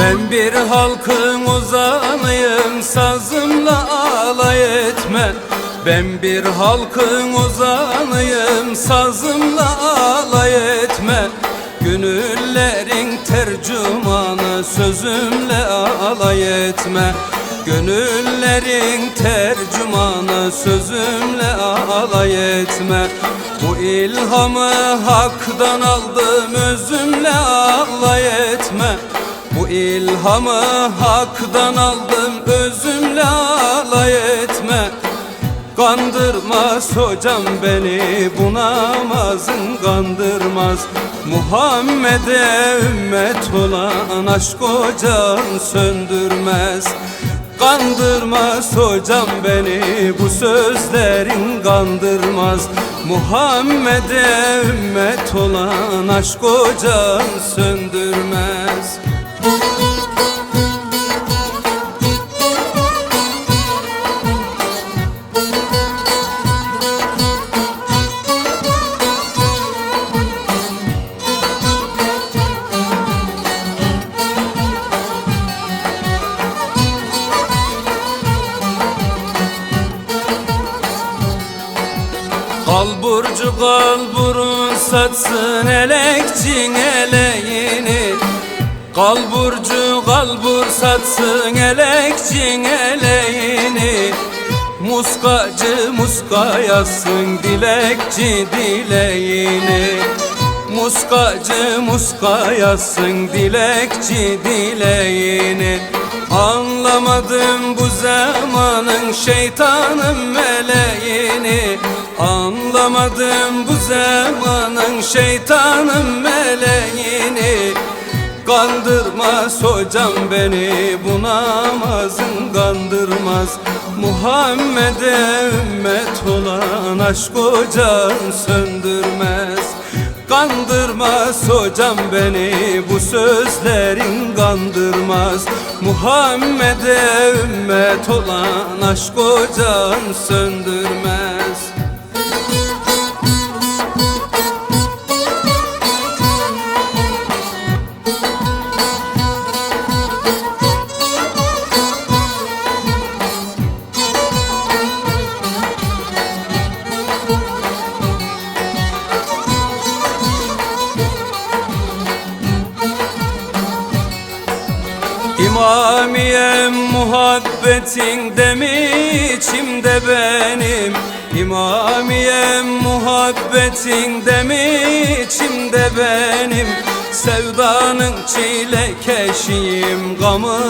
Ben bir halkın ozanıyım sazımla alay etme. Ben bir halkın ozanıyım sazımla alay etme. Gönüllerin tercümanı sözümle alay etme. Gönüllerin tercümanı sözümle alay etme. Bu ilhamı haktan aldım özümle alay etme Bu ilhamı haktan aldım özümle alay etme. Kandırmaz hocam beni bu namazın kandırmaz. Muhammed'e ümmet olan aşk ocağın söndürmez. Kandırmaz hocam beni bu sözlerin kandırmaz. Muhammed'e ümmet olan aşk ocağın söndürmez Kalburcu kalburun satsın elekçin eleğini. Kalburcu kalbur satsın elekçin eleğini. Muskacı muska yazsın dilekçi dileğini. Muskacı muska yazsın dilekçi dileğini. Anlamadım bu zamanın şeytanın meleğini Anlamadım bu zamanın şeytanın meleğini. Kandırmaz hocam beni bu namazın kandırmaz. Muhammed'e ümmet olan aşk ocağın söndürmez. Kandırmaz hocam beni bu sözlerin kandırmaz. Muhammed'e ümmet olan aşk ocağın söndürmez İmamiyem muhabbetin demi içimde benim. İmamiyem muhabbetin demi içimde benim. Sevdanın çilekeşiyim gamı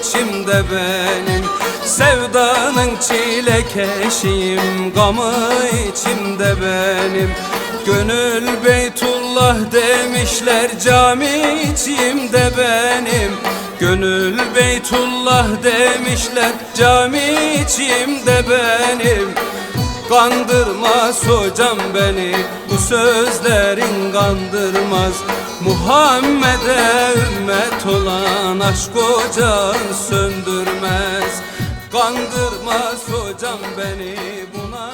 içimde benim. Sevdanın çilekeşiyim gamı içimde benim. Gönül Beytullah demişler cami içimde benim Gönül Beytullah demişler cami içimde benim. Kandırmaz hocam beni bu sözlerin kandırmaz. Muhammed'e ümmet olan aşk ocağın söndürmez. Kandırmaz hocam beni buna